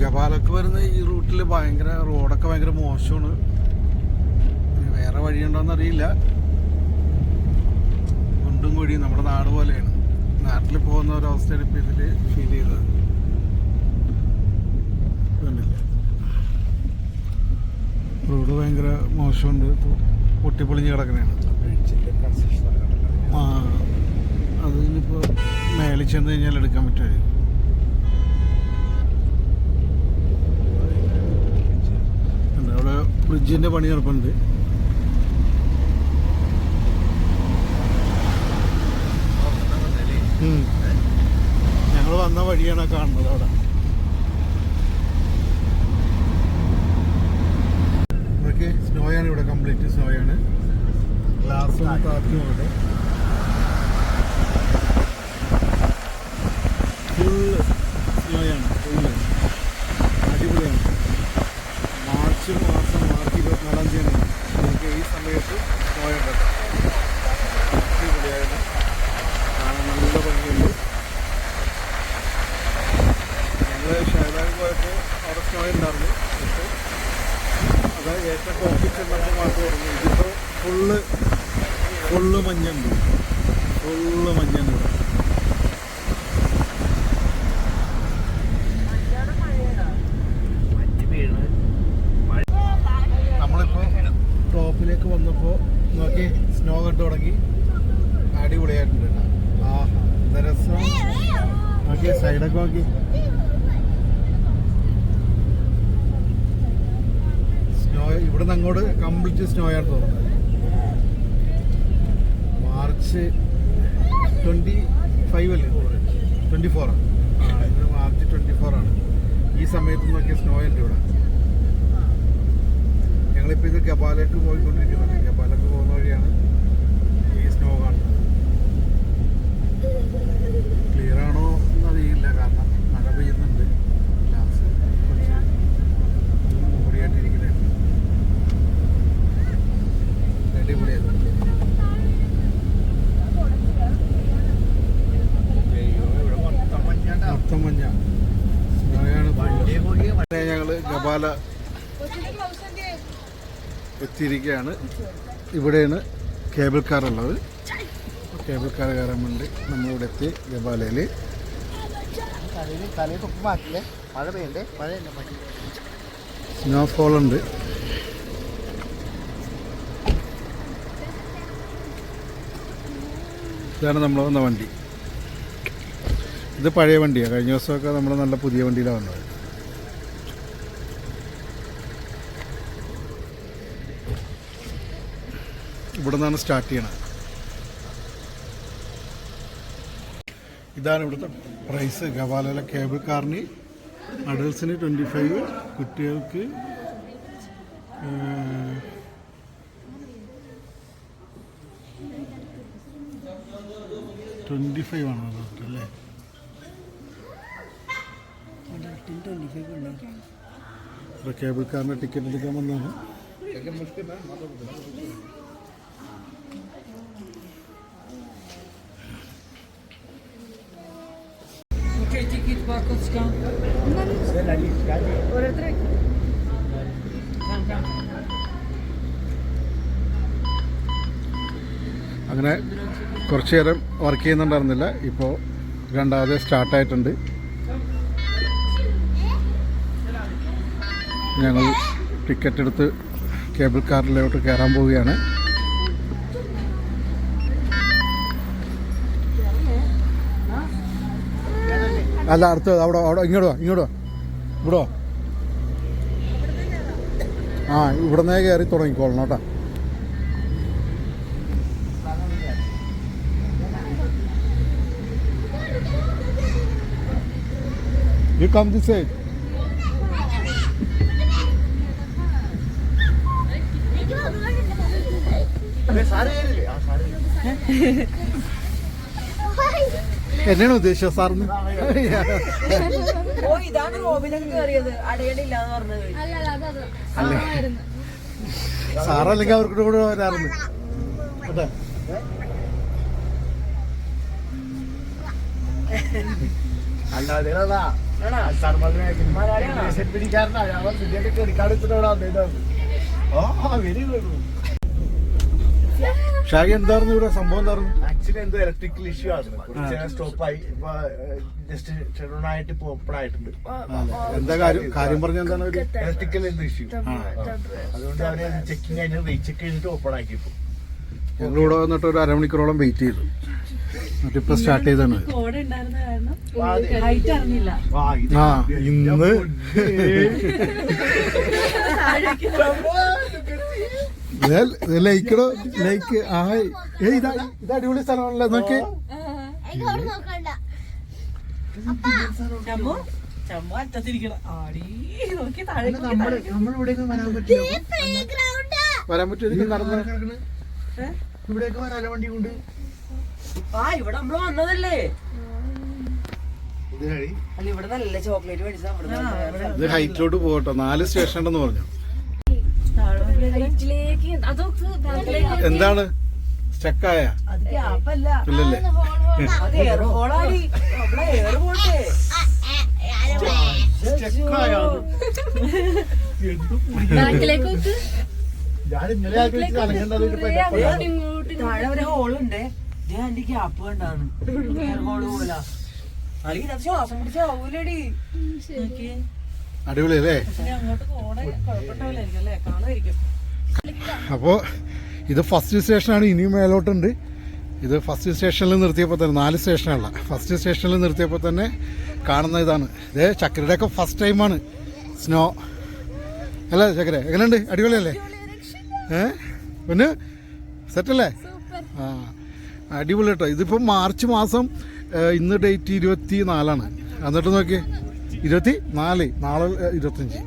ഗബാലൊക്കെ വരുന്ന ഈ റൂട്ടിൽ ഭയങ്കര റോഡൊക്കെ ഭയങ്കര മോശമാണ്. വേറെ വഴിയുണ്ടോയെന്ന് അറിയില്ല. കുണ്ടും കുഴിയും നമ്മുടെ നാട് പോലെയാണ്. നാട്ടിൽ പോകുന്ന ഒരവസ്ഥയാണ് ഇപ്പം ഇതിൽ ഫീൽ ചെയ്തത്? റോഡ് ഭയങ്കര മോശമുണ്ട്. പൊട്ടിപ്പൊളിഞ്ഞ് കിടക്കണേണ്. ആ അത് ഇനിയിപ്പോൾ മേലെ ചെന്ന് കഴിഞ്ഞാൽ എടുക്കാൻ പറ്റുമായിരിക്കും ഉണ്ട്. അവിടെ ബ്രിഡ്ജിന്റെ പണി നടപ്പുണ്ട്. ഞങ്ങൾ വന്ന വഴിയാണ് കാണുന്നത് അവിടെ. സ്നോയാണ് ഇവിടെ കംപ്ലീറ്റ് സ്നോയാണ് ഗ്ലാസ് കാറ്റും അവിടെ ഫുള്ള് സ്നോയാണ് ഫുള്ള് അടിപൊളിയാണ് മാർച്ച് മാസം മാർച്ച് ഇരുപത്തിനാലാം തീയതിയാണ് നമുക്ക് ഈ സമയത്ത് സ്നോയുണ്ട് അടിപൊളിയായിരുന്നു കാണാൻ നല്ല ഭംഗിയുണ്ട് ഞങ്ങൾ ഷൈലാഗ് പോയപ്പോൾ അവിടെ സ്നോ ഉണ്ടായിരുന്നു പക്ഷേ അത് ഏറ്റവും ടോപ്പിൽ ചെന്നപ്പോൾ മാത്രമേ ഓർമ്മ ഇതിപ്പോൾ ഫുള്ള് ഫുള്ള് മഞ്ഞുണ്ട് ഫുള്ള് മഞ്ഞുണ്ട് ഇവിടെ നമ്മളിപ്പോൾ ടോപ്പിലേക്ക് വന്നപ്പോൾ നോക്കി സ്നോ കണ്ടു തുടങ്ങി അടിപൊളിയായിട്ടുണ്ട് ആഹാ എന്താ രസം നോക്കി സൈഡൊക്കെ നോക്കി. സ്നോ ഇവിടെ നിന്ന് അങ്ങോട്ട് കംപ്ലീറ്റ് സ്നോ ആണ് തോന്നുന്നത്. മാർച്ച് ട്വന്റി ഫൈവ് അല്ലേ ട്വന്റി ഫോറാണ് ആ ഇത് മാർച്ച് ട്വന്റി ഫോറാണ് ഈ സമയത്ത് നോക്കിയ സ്നോ ഉണ്ട് ഇവിടെ ഞങ്ങളിപ്പോൾ ഇത് ഗബാലേക്ക് പോയിക്കൊണ്ടിരിക്കുന്നുണ്ട് ഗബാലേക്ക് പോകുന്ന വഴിയാണ് ഈ സ്നോ കാണുന്നത് ക്ലിയർ ആണോ എന്നറിയില്ല കാരണം മഴ പെയ്യുന്നുണ്ട് ഗ്ലാസ് കുറച്ച് മൂടിയായിട്ടിരിക്കുന്നത് അടിപൊളിയായിരുന്നു മൊത്തം മഞ്ഞ സ്നോയാണ് ഞങ്ങൾ ഗബാല എത്തിയിരിക്കുകയാണ് ഇവിടെയാണ് കേബിൾ കാർ ഉള്ളത്. കേബിൾ കാർ കയറാൻ വേണ്ടി നമ്മളിവിടെ എത്തി ഗബാലയിൽ സ്നോഫോൾ ഉണ്ട്. ഇതാണ് നമ്മൾ വന്ന വണ്ടി. ഇത് പഴയ വണ്ടിയാണ് കഴിഞ്ഞ ദിവസമൊക്കെ നമ്മൾ നല്ല പുതിയ വണ്ടിയിലാണ് വന്നത്. ഇവിടെ നിന്നാണ് സ്റ്റാർട്ട് ചെയ്യണത്. ഇതാണ് ഇവിടുത്തെ പ്രൈസ് ഗവാലയിലെ കേബിൾ കാറിന് അഡൽസിന് ട്വന്റി ഫൈവ് കുട്ടികൾക്ക് ട്വന്റി ഫൈവ് ആണ് അതൊക്കെ അല്ലേ? ഇവിടെ കേബിൾ കാറിന്റെ ടിക്കറ്റ് എടുക്കാൻ വന്നതാണ് ടിക്കറ്റ് പാക്കോസ്കാ ഓരോരുത്തരെ അങ്ങനെ കുറച്ച് നേരം വർക്ക് ചെയ്യുന്നുണ്ടായിരുന്നില്ല. ഇപ്പോൾ രണ്ടാമത് സ്റ്റാർട്ടായിട്ടുണ്ട് ഞങ്ങൾ ടിക്കറ്റ് എടുത്ത് കേബിൾ കാറിലോട്ട് കയറാൻ പോവുകയാണ്. അല്ല അടുത്ത് അവിടെ അവിടെ ഇങ്ങോട്ട് വാ ഇങ്ങോട്ട് വാ. ഇവിടെ? ആ ഇവിടുന്നേ കയറി തുടങ്ങിക്കോളണം കേട്ടോ. You come this side. Sir കയറില്ലേ ആ സാറ് എന്നെയാണ് ഉദ്ദേശിച്ചത് സാറിന്? ഓ ഇതാണ് റോബിനൊക്കെ കയറിയത്. പറഞ്ഞത്. അല്ലേ? സാറല്ലെങ്കിൽ അവർക്ക് കൂടെ വരാറുണ്ട്. കേട്ടോ? അല്ലാതെ ആണോ? മലയാളിയാണോ? പിടിക്കാരനാണ് അവൻ ആ വെരി ഗുഡ്. ഷാഗി എന്തായിരുന്നു ഇവിടെ? സംഭവം എന്തായിരുന്നു? ആക്ച്വലി എന്തോ ഇലക്ട്രിക്കൽ ഇഷ്യൂ ആണ്. സ്റ്റോപ്പായി സ്റ്റോപ്പ് ആയി. ഇപ്പൊ ജസ്റ്റ് ഷെഡ്യൂൺ ആയിട്ട് ഇപ്പൊ ഓപ്പൺ ആയിട്ടുണ്ട്. എന്താ കാര്യം? കാര്യം പറഞ്ഞ എന്താണ് ഇലക്ട്രിക്കൽ എന്തോ ഇഷ്യൂ അതുകൊണ്ട് അവർ ചെക്കിങ് കഴിഞ്ഞ് റീചെക്ക് ചെയ്തിട്ട് ഓപ്പൺ ആക്കി ഇപ്പൊ ഞങ്ങളിവിടെ വന്നിട്ട് ഒരു അരമണിക്കൂറോളം വെയിറ്റ് ചെയ്തു. ഇപ്പൊ സ്റ്റാർട്ട് ചെയ്താണ് ആ ഇന്ന് ലൈക്കടോ ലൈക്ക് ആ ഏയ് ഇതാ ഇത് അടിപൊളി സ്ഥലമാണല്ലോ നോക്കി വരാൻ പറ്റില്ല. വരാൻ പറ്റും നടന്ന്. ഇവിടേക്ക് വരാനോ വണ്ടി കൊണ്ട്. ആ ഇവിടെ നമ്മൾ വന്നതല്ലേ? ഇത് അല്ല ഇവിടെ നല്ല ചോക്ലേറ്റ് മേടിച്ചാ ഇവിടെ ഇത് ഹൈറ്റിലോട്ട് പോകട്ടോ. നാല് സ്റ്റേഷൻ ഉണ്ടെന്ന് പറഞ്ഞു. എന്താണ്? സ്റ്റക്കായ. ഇല്ലല്ലേ? ഞാൻ ഇന്നലെ. താഴെ ഒരു ഹോളുണ്ട് ഞാൻ എന്റെ ഗ്യാപ്പ് കണ്ടാണ്. എയർ ഹോൾ പോലെ. അല്ലെങ്കിൽ ശ്വാസം പിടിച്ച ആവൂലടി. നോക്കിയേ. അടിപൊളി അല്ലേ? അപ്പോൾ ഇത് ഫസ്റ്റ് സ്റ്റേഷനാണ് ഇനിയും മേലോട്ടുണ്ട്. ഇത് ഫസ്റ്റ് സ്റ്റേഷനിൽ നിർത്തിയപ്പോൾ തന്നെ നാല് സ്റ്റേഷനല്ല ഫസ്റ്റ് സ്റ്റേഷനിൽ നിർത്തിയപ്പോൾ തന്നെ കാണുന്ന ഇതാണ്. ഇതേ ചക്കരയുടെയൊക്കെ ഫസ്റ്റ് ടൈമാണ് സ്നോ അല്ല ചക്കര എങ്ങനെയുണ്ട്? അടിപൊളിയല്ലേ? ഏ? പിന്നെ? സെറ്റല്ലേ? ആ അടിപൊളി കേട്ടോ. ഇതിപ്പോൾ മാർച്ച് മാസം ഇന്ന് ഡേറ്റ് ഇരുപത്തി നാലാണ് എന്നിട്ട് നോക്കിയേ. ഇരുപത്തി നാല് നാളെ ഇരുപത്തഞ്ച്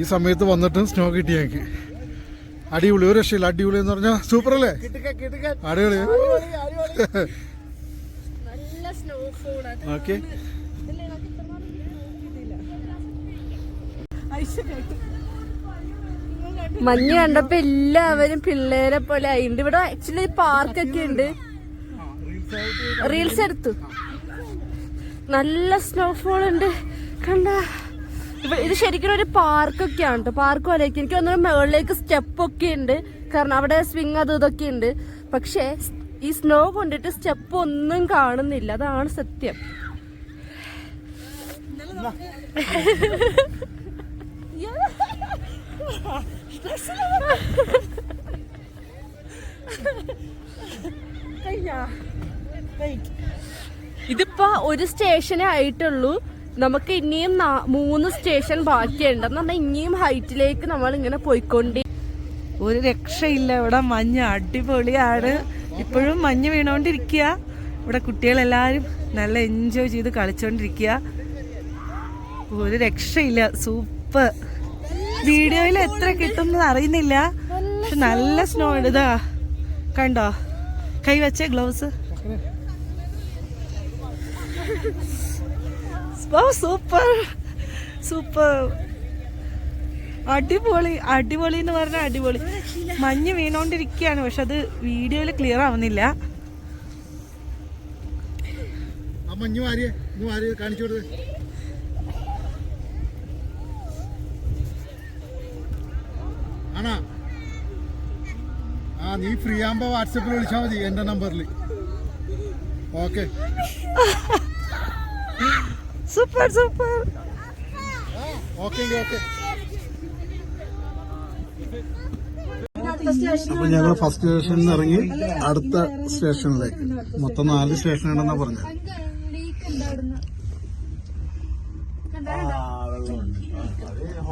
ഈ സമയത്ത് വന്നിട്ടും സ്നോ കിട്ടി ഞങ്ങൾക്ക് അടിപൊളി ഒരു രക്ഷയില്ല. അടിപൊളി എന്ന് പറഞ്ഞാൽ സൂപ്പർ അല്ലേ. അടിപൊളി. നല്ല സ്നോഫോൾ അത് ഓക്കെ. മഞ്ഞ് കണ്ടപ്പോ എല്ലാവരും പിള്ളേരെ പോലെ ആയിണ്ട് ഇവിടെ ആക്ച്വലി പാർക്കൊക്കെ ഉണ്ട്. റീൽസ് എടുത്തു. നല്ല സ്നോഫോൾ ഉണ്ട്. കണ്ട? ഇത് ശരിക്കും ഒരു പാർക്കൊക്കെയാണ് കേട്ടോ പാർക്ക് പോലെയൊക്കെ എനിക്ക് തോന്നുന്നു മുകളിലേക്ക് സ്റ്റെപ്പ് ഒക്കെ ഉണ്ട്. കാരണം അവിടെ സ്വിങ് അത് ഇതൊക്കെ ഉണ്ട്. പക്ഷേ ഈ സ്നോ കൊണ്ടിട്ട് സ്റ്റെപ്പ് ഒന്നും കാണുന്നില്ല. അതാണ് സത്യം. ഇതിപ്പോ ഒരു സ്റ്റേഷനേ ആയിട്ടുള്ളൂ. നമുക്ക് ഇനിയും മൂന്ന് സ്റ്റേഷൻ ബാക്കിയുണ്ട്. നമ്മൾ ഇനിയും ഹൈറ്റിലേക്ക് നമ്മൾ ഇങ്ങനെ പോയിക്കൊണ്ടേ ഒരു രക്ഷയില്ല. ഇവിടെ മഞ്ഞ് അടിപൊളിയാണ്. ഇപ്പോഴും മഞ്ഞ് വീണോണ്ടിരിക്കുക. ഇവിടെ കുട്ടികളെല്ലാരും നല്ല എൻജോയ് ചെയ്ത് കളിച്ചോണ്ടിരിക്കുക. ഒരു രക്ഷയില്ല. സൂപ്പർ. വീഡിയോയിൽ എത്ര കിട്ടുന്നത് അറിയുന്നില്ല. പക്ഷെ നല്ല സ്നോ ഇതാ കണ്ടോ? കൈ വെച്ചേ ഗ്ലൗസ് ഓ സൂപ്പർ. സൂപ്പർ. അടിപൊളി അടിപൊളി എന്ന് പറഞ്ഞാൽ അടിപൊളി. മഞ്ഞ് വീണോണ്ടിരിക്കുകയാണ് പക്ഷെ അത് വീഡിയോയിൽ ക്ലിയർ ആവുന്നില്ല. ആ നീ ഫ്രീ ആകുമ്പോ വാട്സപ്പിൽ വിളിച്ചാൽ മതി എന്റെ നമ്പറിൽ okay. Super super okay okay അപ്പൊ ഞങ്ങൾ ഫസ്റ്റ് സ്റ്റേഷനിൽ നിന്ന് ഇറങ്ങി അടുത്ത സ്റ്റേഷനിലേക്ക് മൊത്തം നാല് സ്റ്റേഷൻ ഉണ്ടെന്നാ പറഞ്ഞത്.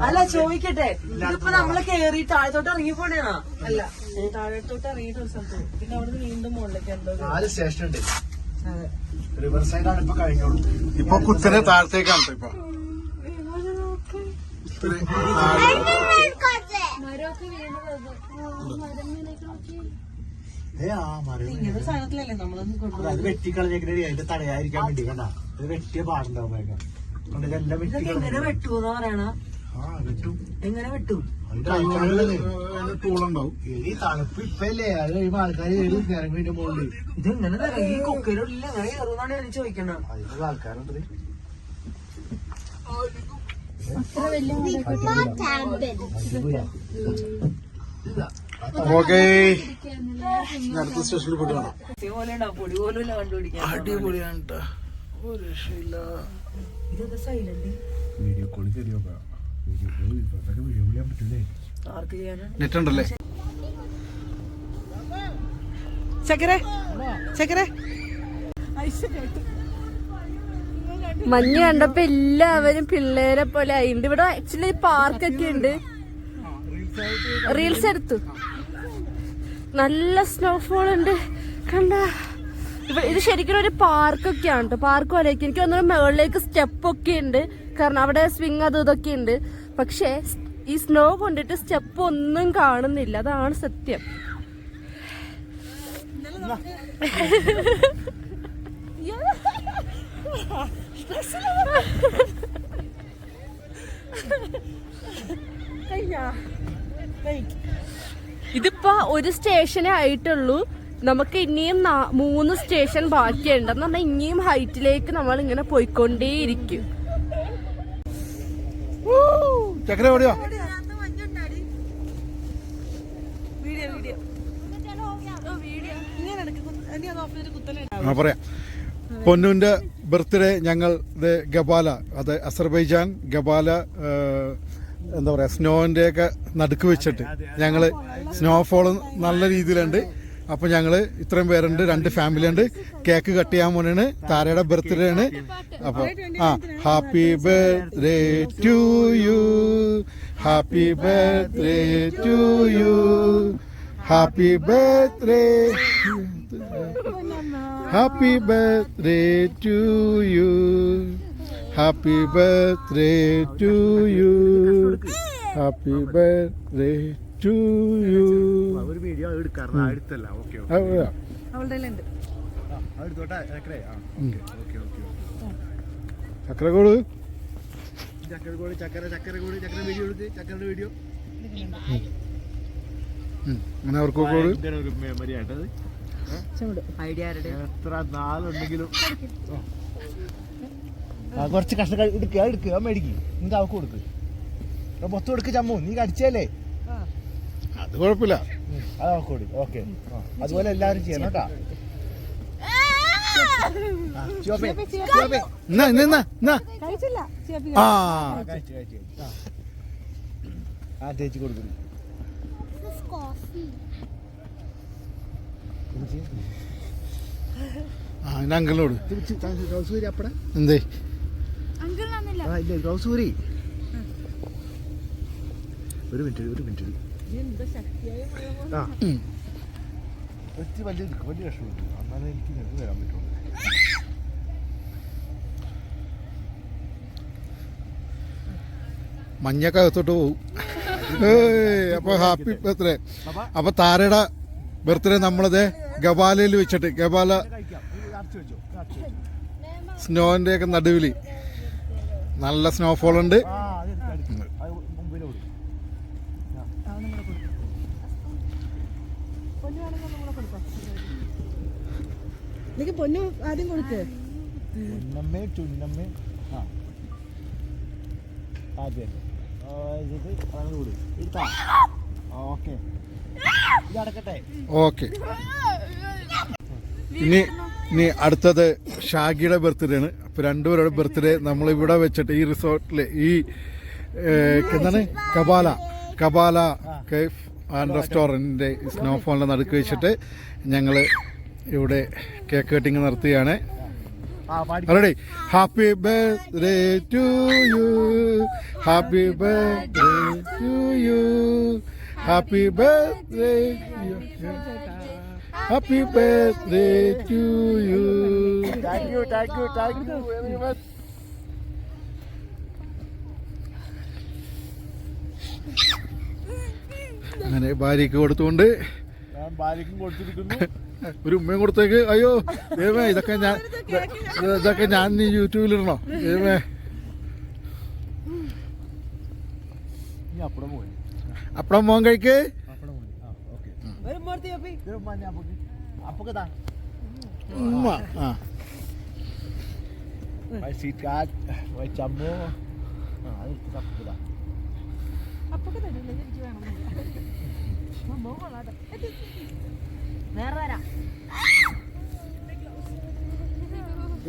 അല്ല ചോദിക്കട്ടെ. ഇതിപ്പോ നമ്മൾ കേറി താഴത്തോട്ട് ഇറങ്ങി പോണേണോ അല്ല താഴത്തോട്ട് ഇറങ്ങിയിട്ട് ഒരു സ്ഥലത്ത് പിന്നെ അവിടെ നിന്ന് വീണ്ടും മുകളിലേക്ക് എന്തോ നാല് സ്റ്റേഷൻ ഉണ്ട്. അതെ. റിവർ സൈഡാണ് ഇപ്പൊ കഴിഞ്ഞോളൂ. ഇപ്പൊ കുത്തനെ താഴത്തേക്കാണ് ഇപ്പൊ? അത് വെട്ടിക്കളഞ്ഞേക്കണേ അതിന്റെ തടയാതിരിക്കാൻ വേണ്ടി കണ്ട. അത് വെട്ടിയ പാടുണ്ടാവും എങ്ങനെ വെട്ടിക്കളഞ്ഞു വെട്ടൂന്ന് പറയണ? ആ വെട്ടും. എങ്ങനെ വെട്ടും? ഈ തണുപ്പ്? ഇപ്പല്ലേ? അത് കഴിയുമ്പോ ആൾക്കാർ കയറി ഇറങ്ങിന്റെ മുകളിൽ ഇതെങ്ങനെ തരാം? ഈ കൊക്കയിലുള്ള എങ്ങനെ കയറുന്നാണ് ഞാൻ ചോദിക്കണത്. അതിനുള്ള ആൾക്കാരുണ്ട്. ഓക്കെ. അടുത്ത സ്റ്റേഷനിൽ പോയിട്ട് കാണാം. അടിപൊളിയാണ് ട്ടോ. ഒരു രക്ഷയില്ല. വീഡിയോ കോളിൽ തരുമോ വീഡിയോ നെറ്റ് ഉണ്ടല്ലേ ചക്കരെ ചക്കരെ മഞ്ഞ് കണ്ടപ്പോ എല്ലാവരും പിള്ളേരെ പോലെ ആയിണ്ട് ഇവിടെ ആക്ച്വലി പാർക്കൊക്കെ ഉണ്ട്. റീൽസ് എടുത്തു. നല്ല സ്നോഫോൾ ഉണ്ട്. കണ്ട. ഇത് ശരിക്കും ഒരു പാർക്കൊക്കെയാണ് കേട്ടോ പാർക്ക് പോലെയൊക്കെ. എനിക്ക് തോന്നുന്നു മുകളിലേക്ക് സ്റ്റെപ്പൊക്കെ ഉണ്ട്. കാരണം അവിടെ സ്വിങ് അത് ഇതൊക്കെ ഉണ്ട്. പക്ഷേ ഈ സ്നോ കൊണ്ടിട്ട് സ്റ്റെപ്പ് ഒന്നും കാണുന്നില്ല. അതാണ് സത്യം. ഇതിപ്പോ ഒരു സ്റ്റേഷനേ ആയിട്ടുള്ളൂ. നമുക്ക് ഇനിയും മൂന്ന് സ്റ്റേഷൻ ബാക്കിയുണ്ടെന്ന് പറഞ്ഞാൽ ഇനിയും ഹൈറ്റിലേക്ക് നമ്മൾ ഇങ്ങനെ പോയിക്കൊണ്ടേയിരിക്കും. ചക്കര എവിടെയോ ആ പറയാം. പൊന്നുവിന്റെ ബർത്ത്ഡേ ഞങ്ങൾ ഇത് ഗബാല അത് അസർബൈജാൻ ഗബാല എന്താ പറയാ സ്നോന്റെ ഒക്കെ നടുക്ക് വെച്ചിട്ട് ഞങ്ങൾ സ്നോഫോൾ നല്ല രീതിയിലുണ്ട്. അപ്പൊ ഞങ്ങൾ ഇത്രയും പേരുണ്ട് രണ്ട് ഫാമിലി ഉണ്ട് കേക്ക് കട്ട് ചെയ്യാൻ പോണാണ് താരയുടെ ബർത്ത്ഡേ ആണ്. അപ്പൊ ആ happy birthday to you. Happy birthday to you. Happy birthday. Happy birthday to you. Happy birthday to you. Happy birthday to U ഒരു വീഡിയോ എടുക്കാറ് അടുത്തല്ല. ഓക്കെ ഉണ്ട്. അടുത്തോട്ടെ ചക്കരേ ആ ഉം. ഓക്കെ ഓക്കെ ചക്രക്കോട് ചക്കര വീഡിയോ എടുത്ത് ചക്കരയുടെ വീഡിയോ. അങ്ങനെ അവർക്കൊക്കെ ഒരു മെമ്മറി ആയിട്ടത് എത്ര നാളുണ്ടെങ്കിലും. കുറച്ച് കഷ്ടക്കാർ എടുക്കുക എടുക്കുക മേടിക്കും. നിങ്ങൾക്ക് അവക്ക് കൊടുക്ക്? എടാ, മൊത്തം എടുക്ക് ചമ്മു. നീ കടിച്ചല്ലേ അത് കുഴപ്പമില്ല. അത് നോക്കൂടി ഓക്കെ. അതുപോലെ എല്ലാവരും ചെയ്യണം കേട്ടാ. ആ, കൊടുക്കുന്നു. ആ എന്നാ അങ്കിളിനോട്. ഗ്ലൗസൂരി അപ്പടെ. എന്തേ? ആ ഇല്ല ഗൗസൂരി. ഒരു മിനിറ്റ് ഒരു മിനിറ്റ്. ആ. വലിയ വലിയ കഷ്ണമുണ്ട് എന്നാലേ എനിക്ക് നിങ്ങൾക്ക് വരാൻ പറ്റുള്ളൂ മഞ്ഞൊക്കെ അകത്തോട്ട് പോകും അപ്പോൾ അപ്പൊ ഹാപ്പി ബർത്ത്ഡേ. അപ്പൊ? താരയുടെ ബർത്ത്ഡേ നമ്മളത് ഗബാലയിൽ വെച്ചിട്ട് ഗബാല വെച്ചോ. സ്നോന്റെ ഒക്കെ നടുവിൽ നല്ല സ്നോഫോൾ ഉണ്ട് ആ അത് എടുക്ക്, എടുക്ക്. അത് മുമ്പിലോട് എനിക്ക് പൊന്നു ആദ്യം കൊടുക്ക്. ഉന്നമ്മേ ചുന്നമ്മേ. ആ. അതെ ആ, ഇത് അങ്ങനെ കൂടി എടുത്താ ഓക്കെ. ഓക്കെ. ഇനി ഇനി അടുത്തത് ഷാഗിയുടെ ബർത്ത്ഡേ ആണ്. അപ്പൊ രണ്ടുപേരുടെ ബർത്ത്ഡേ നമ്മൾ ഇവിടെ വെച്ചിട്ട് ഈ റിസോർട്ടിൽ ഈ എന്താണ്? കപാല. കപാല കേഫ് ആൻഡ് റെസ്റ്റോറന്റിന്റെ സ്നോഫോളിന്റെ നടുക്ക് വെച്ചിട്ട് ഞങ്ങൾ ഇവിടെ കേക്ക് കട്ടിങ് നടത്തുകയാണ് ready happy birthday to you happy birthday to you happy birthday happy birthday to you thank you thank you thank you very much അങ്ങനെ ഭാര്യയ്ക്ക് കൊടുത്തുകൊണ്ട് ഭാര്യക്കും കൊടുത്തിരിക്കുന്നു. ഒരു ഉമ്മയും കൊടുത്തേക്ക്. അയ്യോ ദൈവമേ ഇതൊക്കെ ഞാൻ ഇത് ഇതൊക്കെ ഞാൻ നീ യൂട്യൂബിലിടണോ? ദൈവമേ. അപ്പടം മോൻ കഴിക്ക്. ഉമ്മ ആ.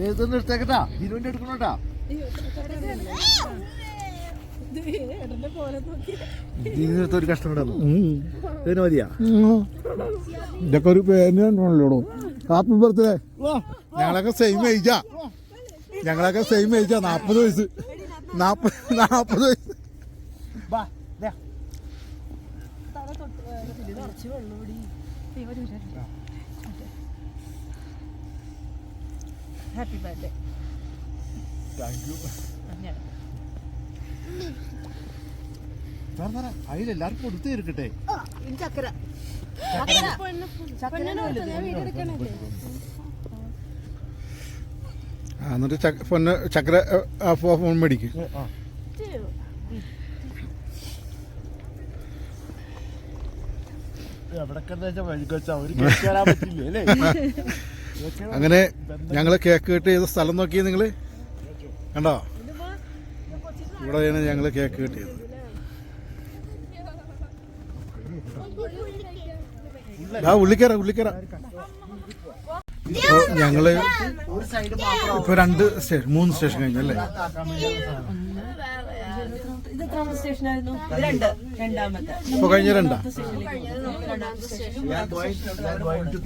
ഏതൊന്നും എടുത്തേക്കട്ടാ? ഇരുവിന്റെ എടുക്കണോട്ടാ? ഒരു കഷ്ടം ഇതിന് മതിയാ? ഇതൊക്കെ ഒരു പേരിനുള്ളൂ ഹാപ്പി ബർത്ത്ഡേ. ഞങ്ങളൊക്കെ സെയിം ഏജാ ഞങ്ങളൊക്കെ സെയിം ഏജാ നാപ്പത് വയസ്സ്. നാപ്പത് നാപ്പത് വയസ്സ് ബാ ദേ. കുറച്ച് വെള്ളൂടി ഹാപ്പി ബർത്ത്ഡേ തരാം, തരാം. അതിലെല്ലാവർക്കും കൊടുത്തു തീർക്കട്ടെ ചക്കര. എന്നിട്ട് പൊന്ന് ചക്ര ആ, ഫോ- ഫോൺ മേടിക്ക് ആ. എവിടൊക്കെ വെച്ചാൽ വഴിക്കൊച്ചാ ഒരു കേക്ക് തരാൻ പറ്റില്ലേ അല്ലേ അങ്ങനെ ഞങ്ങൾ കേക്ക് കട്ട് ചെയ്ത സ്ഥലം നോക്കി നിങ്ങൾ കണ്ടോ? ഇവിടെയാണ് ഞങ്ങൾ കേക്ക് കട്ട് ചെയ്തത്. ആ ഉള്ളിക്കറ ഉള്ളിക്കറ. ഇപ്പൊ ഞങ്ങൾ ഇപ്പൊ രണ്ട് സ്റ്റേഷൻ മൂന്ന് സ്റ്റേഷൻ കഴിഞ്ഞല്ലേ ഇത് എത്രാമത്തെ സ്റ്റേഷനായിരുന്നു? ഇത് രണ്ട്. രണ്ടാമത്തെ. ഇപ്പൊ കഴിഞ്ഞ രണ്ടാ?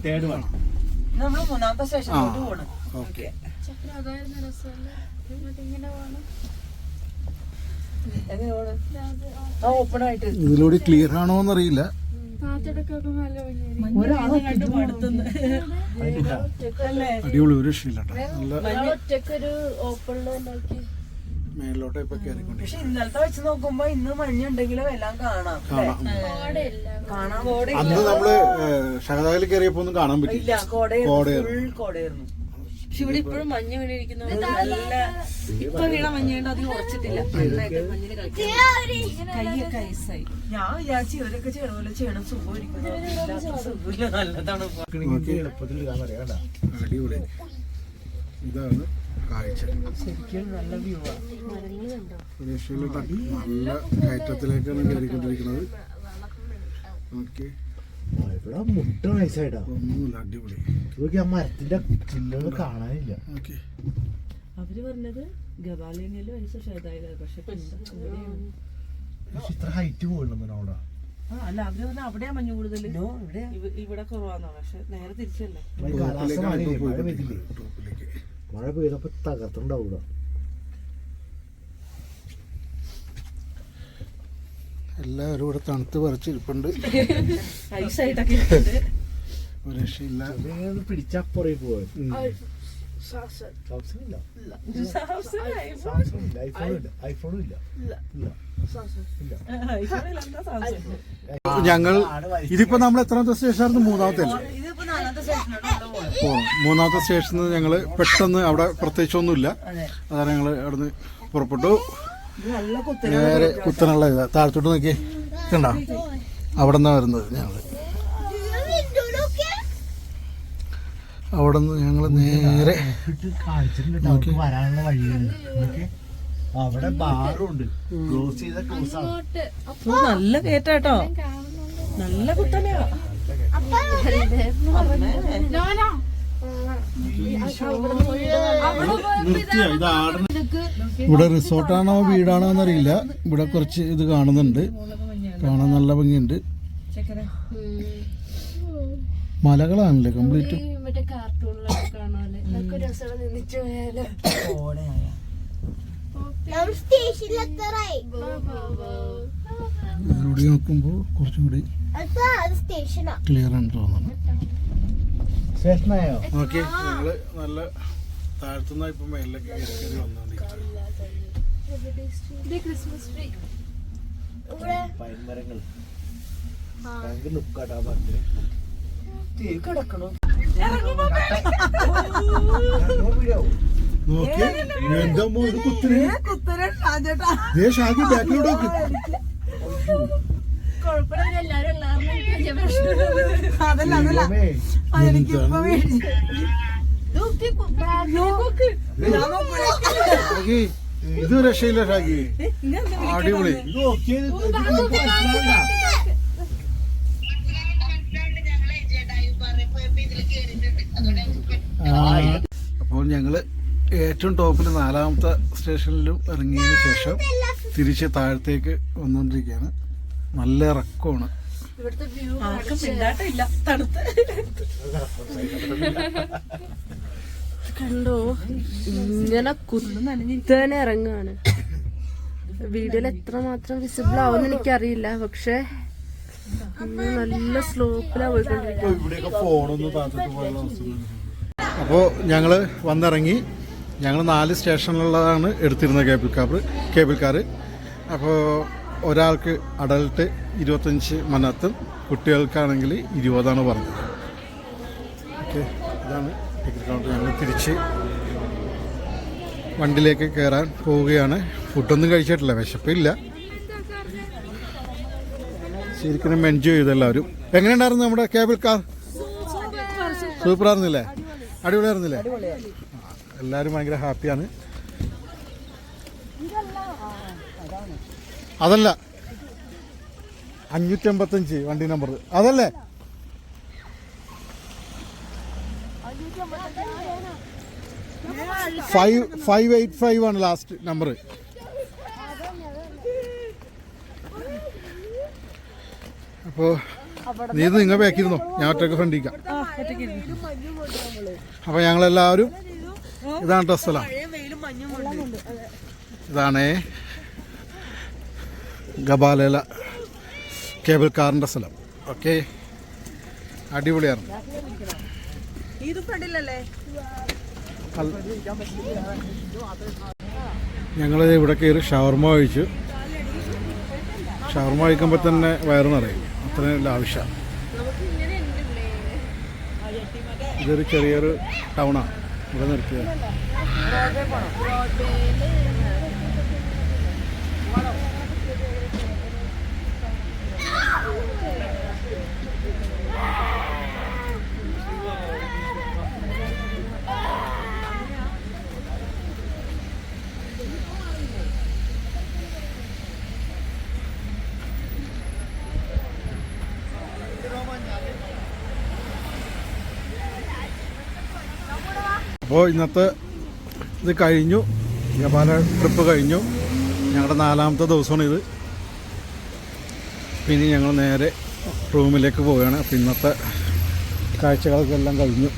തേർഡ് വൺ നമ്മൾ മൂന്നാമത്തെ സ്റ്റേഷനിലോട്ട് ഓക്കെ. ഇതിലൂടെ ക്ലിയർ ആണോ എന്നറിയില്ല അടിപൊളി ഒരു രക്ഷയില്ല കേട്ടോ നല്ല മേലോട്ട് ഇപ്പൊ കേറിക്കൊണ്ട് പക്ഷെ ഇന്നലത്തെ വെച്ച് നോക്കുമ്പോ ഇന്ന് മഞ്ഞുണ്ടെങ്കിലും എല്ലാം കാണാം കാണാൻ അന്ന് നമ്മൾ ഷഹദാലിൽ കയറിയപ്പോ ഒന്നും കാണാൻ പറ്റില്ല കോടയായിരുന്നു പക്ഷെ ഇവിടെ ഇപ്പോഴും മഞ്ഞ് വീണിരിക്കുന്നു നല്ല ഇപ്പൊ വീണ മഞ്ഞുണ്ട് അധികം ഉറച്ചിട്ടില്ല. നന്നായിട്ട് മഞ്ഞിന് കളിക്കാം. കൈയൊക്കെ ഐസായി. ഞാൻ വിചാരിച്ചു ഇവരൊക്കെ ചെയ്യണ സുഖമായിരിക്കും നല്ലതാണ്. എളുപ്പത്തിൽ ഇതാണ് കാഴ്ച നല്ല കയറ്റത്തിലേക്കാണ് കയറിക്കൊണ്ടിരിക്കുന്നത്. ഓക്കെ ആ, ഇവിടെ മുട്ട വയസ്സായിട്ടാ ഒന്നുമില്ല അടിപൊളി. നോക്കി ആ മരത്തിന്റെ ചില്ലകൾ കാണാനില്ല. ഓക്കെ അവർ പറഞ്ഞത് ഷേതായത് പക്ഷെ ഇത്ര ഹൈറ്റ് പോകണം അവിടെ? ആ, അല്ല അവർ പറഞ്ഞ അവിടെയാ മഞ്ഞ് കൂടുതൽ ഇവിടെ കുറവാന്നോ പക്ഷെ നേരെ തിരിച്ചല്ലേ? മഴ പെയ്തപ്പോൾ ടോപ്പിലേക്ക് പെയ്തപ്പോ തകർത്തുണ്ടാവും എല്ലാവരും ഇവിടെ തണുത്ത് പറിച്ചിരിപ്പുണ്ട്. ഐസായിട്ടൊക്കെ ഇട്ടിട്ട് ഒരു രക്ഷയില്ല. ഇതിങ്ങനെ പിടിച്ചാ പുറകെ പോവാൻ ഉം. സാംസങ് ഇല്ല. സാംസങ് സാംസങ് ഇല്ല ഐഫോണും ഇല്ല. ഐഫോണും ഇല്ല. ഇല്ല. ഇല്ല. ഐഫോണിൽ എന്താ സാംസങ് ഞങ്ങൾ ഇതിപ്പോ നമ്മൾ എത്ര ദിവസം ശേഷമായിരുന്നു മൂന്നാമത്തെ ഓ മൂന്നാമത്തെ സ്റ്റേഷനിൽ ഞങ്ങൾ പെട്ടെന്ന് അവിടെ പ്രത്യേകിച്ചൊന്നുമില്ല. അതെ. അതാണ് ഞങ്ങൾ അവിടുന്ന് പുറപ്പെട്ടു. നേരെ കുത്തനുള്ള ഇതാ താഴത്തോട്ട് നോക്കി. കണ്ട? അവിടെ നിന്നാണ് വരുന്നത് ഞങ്ങൾ അവിടെ നിന്ന് ഞങ്ങൾ നേരെ കാണിച്ചിട്ടുണ്ട് അവർക്ക് വരാനുള്ള വഴിയാണ് ഓക്കെ അവിടെ ബാറും ഉണ്ട് ക്ലോസ് ചെയ്ത ക്ലോസ് ആണ് നല്ല കേട്ടോ. നല്ല കുത്തനെയാ. ഇവിടെ റിസോർട്ടാണോ വീടാണോ എന്നറിയില്ല. ഇവിടെ കുറച്ച് ഇത് കാണുന്നുണ്ട്. കാണാൻ നല്ല ഭംഗിയുണ്ട്. മലകളാണല്ലേ കംപ്ലീറ്റ് മറ്റേ കാർട്ടൂണിലൊക്കെ കാണുമല്ലേ നമുക്ക് ഒരു ദിവസം ഇവിടെ നിന്നിട്ട് പോയാലോ? ഇതിലൂടെ നോക്കുമ്പോൾ കുറച്ചും കൂടി ക്ലിയർ ആണ് തോന്നുന്നു സ്റ്റേഷനായോ ഓക്കെ നിങ്ങൾ നല്ല താഴ്ത്തുന്ന ഇപ്പൊ മേലിലേക്ക് കയറി വന്നോണ്ടിരിക്കുന്നത് ക്രിസ്മസ് ട്രീ പൈൻമരങ്ങൾ ഭയങ്കര ലുക്കാട്ടാ പറഞ്ഞത് കിടക്കണു നോക്കി. എന്റെ ഇത് കുത്തിരി. ദേ ഷാജി ബാക്കിലോട്ട് നോക്ക്. അതല്ല അതല്ല. എനിക്കിപ്പോ ഇത് രക്ഷയില്ല ഷാക്കി അടിപൊളി. ഇത് ഏറ്റവും ടോപ്പിൽ നാലാമത്തെ സ്റ്റേഷനിലും ഇറങ്ങിയതിന് ശേഷം തിരിച്ച് താഴത്തേക്ക് വന്നുകൊണ്ടിരിക്കുകയാണ് നല്ല ഇറക്കമാണ്. കണ്ടോ? ഇങ്ങനെ കുത്തനെ ഇറങ്ങാണ്. വീഡിയോയിൽ എത്ര മാത്രം വിസിബിൾ ആവുമെന്ന് എനിക്കറിയില്ല. പക്ഷെ നല്ല സ്ലോപ്പിലാ പോയിക്കൊണ്ടിരിക്കുന്നത് ഞങ്ങൾ അപ്പോൾ ഞങ്ങൾ വന്നിറങ്ങി. ഞങ്ങൾ നാല് സ്റ്റേഷനിലുള്ളതാണ് എടുത്തിരുന്നത് കേബിൾ കാർ കേബിൾ കാർ അപ്പോൾ ഒരാൾക്ക് അഡൽട്ട് ഇരുപത്തഞ്ച് മനത്തും കുട്ടികൾക്കാണെങ്കിൽ ഇരുപതാണ് പറഞ്ഞത്. ഓക്കെ ഇതാണ് ടിക്കറ്റ് കൗണ്ടർ. ഞങ്ങൾ തിരിച്ച് വണ്ടിയിലേക്ക് കയറാൻ പോവുകയാണ്. ഫുഡൊന്നും കഴിച്ചിട്ടില്ല വിശപ്പില്ല. ശരിക്കും എൻജോയ് ചെയ്തു എല്ലാവരും. എങ്ങനെയുണ്ടായിരുന്നു നമ്മുടെ കേബിൾ കാർ? സൂപ്പർ. ആയിരുന്നില്ലേ അടിപൊളിയായിരുന്നില്ലേ? എല്ലാവരും ഭയങ്കര ഹാപ്പിയാണ്. അതല്ല. അഞ്ഞൂറ്റമ്പത്തഞ്ച് വണ്ടി നമ്പർ. അതല്ലേ? ഫൈവ് ഫൈവ് എയ്റ്റ് ഫൈവ് ആണ് ലാസ്റ്റ് നമ്പർ അപ്പോൾ നീ നിങ്ങൾ ബാക്കിയിരുന്നോ ഞാൻ ഒറ്റയ്ക്ക് ഫ്രണ്ടിക്കാം അപ്പോൾ ഞങ്ങളെല്ലാവരും ഇതാണ് കേട്ടോ സ്ഥലം ഇതാണ് ഗബാലേല കേബിൾ കാറിന്റെ സ്ഥലം. ഓക്കെ? അടിപൊളിയാണ് ഞങ്ങൾ ഇവിടെ കയറി ഷവർമ കഴിച്ചു. ഷവർമ കഴിക്കുമ്പോൾ തന്നെ വയറ് നിറയും. അത്രയും ആവശ്യമാണ് ഇതൊരു ചെറിയൊരു ടൗണാണ് ഇവിടെ നിർത്തിയത്. അപ്പോൾ ഇന്നത്തെ ഇത് കഴിഞ്ഞു. ജപാല ട്രിപ്പ് കഴിഞ്ഞു. ഞങ്ങളുടെ നാലാമത്തെ ദിവസമാണ് ഇത്. പിന്നെ ഞങ്ങൾ നേരെ റൂമിലേക്ക് പോവുകയാണ്. അപ്പോൾ ഇന്നത്തെ കാഴ്ചകളൊക്കെ എല്ലാം കഴിഞ്ഞു.